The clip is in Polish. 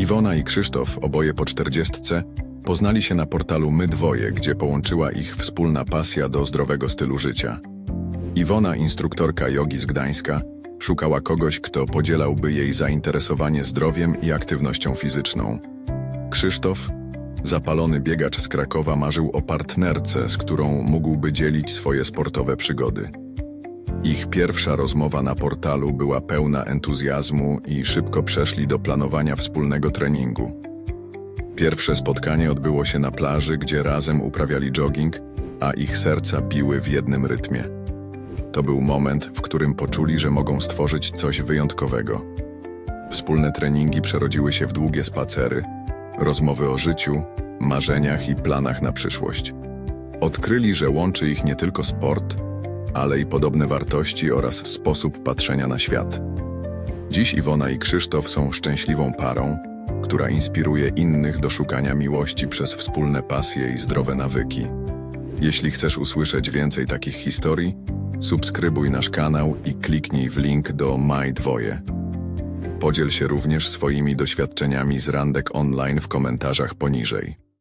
Iwona i Krzysztof, oboje po czterdziestce, poznali się na portalu My Dwoje, gdzie połączyła ich wspólna pasja do zdrowego stylu życia. Iwona, instruktorka jogi z Gdańska, szukała kogoś, kto podzielałby jej zainteresowanie zdrowiem i aktywnością fizyczną. Krzysztof, zapalony biegacz z Krakowa, marzył o partnerce, z którą mógłby dzielić swoje sportowe przygody. Ich pierwsza rozmowa na portalu była pełna entuzjazmu i szybko przeszli do planowania wspólnego treningu. Pierwsze spotkanie odbyło się na plaży, gdzie razem uprawiali jogging, a ich serca biły w jednym rytmie. To był moment, w którym poczuli, że mogą stworzyć coś wyjątkowego. Wspólne treningi przerodziły się w długie spacery, rozmowy o życiu, marzeniach i planach na przyszłość. Odkryli, że łączy ich nie tylko sport, ale i podobne wartości oraz sposób patrzenia na świat. Dziś Iwona i Krzysztof są szczęśliwą parą, która inspiruje innych do szukania miłości przez wspólne pasje i zdrowe nawyki. Jeśli chcesz usłyszeć więcej takich historii, subskrybuj nasz kanał i kliknij w link do My Dwoje. Podziel się również swoimi doświadczeniami z randek online w komentarzach poniżej.